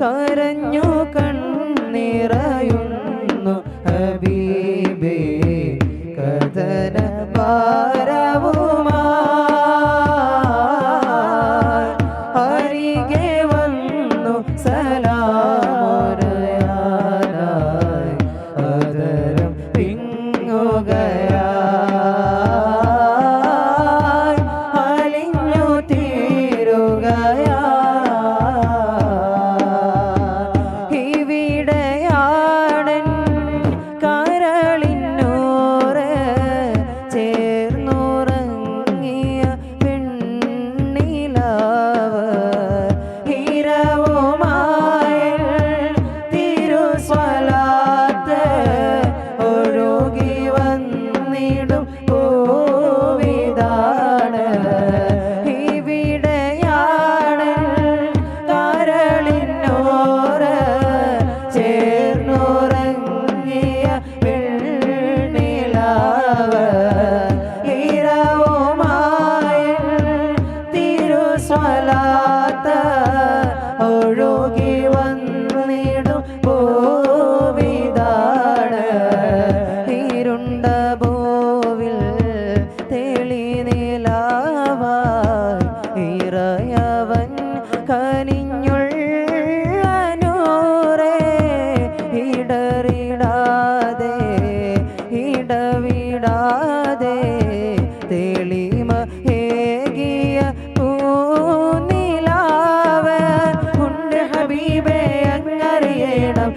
കരഞ്ഞു കണ്ണിറയുന്നു ഹബീ കനിഞ്ഞുള്ള നൂറേ ഇടറിടാതെ ഇടവിടാതെ തെളിമ ഏകിയ പൂനിലാവ് ഉണ്ട് ഹബീബെ അങ്ങറിയണം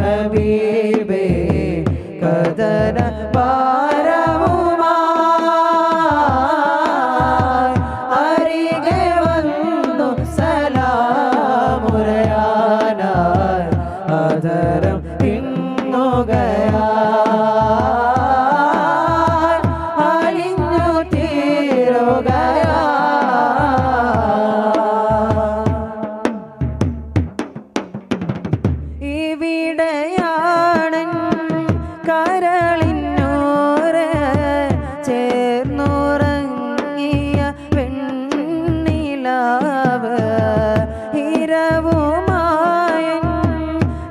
ഹബീബേ കദന പാ വിടയാടൻ കരളിന്നോര ചേർന്നുറങ്ങിയ വെണ്ണിലാവ് ഇരവുമായൻ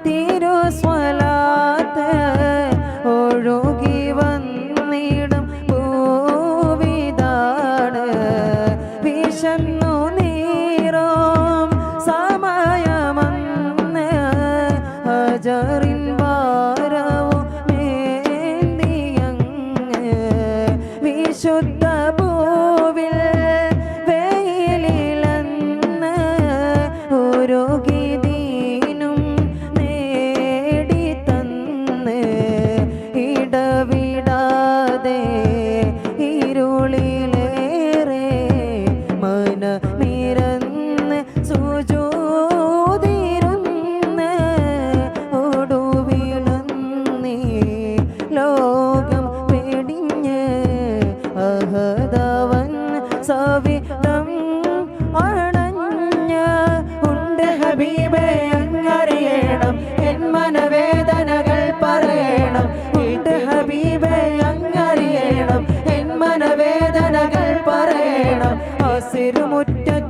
തിരുസ്വലാത്ത് ഒഴുകി വന്നിടും പൂവിതാണ്. വിശന്നു നീറോം സാ yo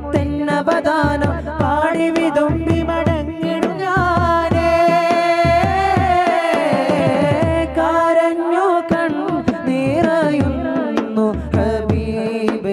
തിരുമുറ്റത്തെന്നവദാനം പാടി വിതുമ്പി മടങ്ങിടും ഞാനേ. കാരഞ്ഞു കൺ നിറയുന്നു ഹബീബ്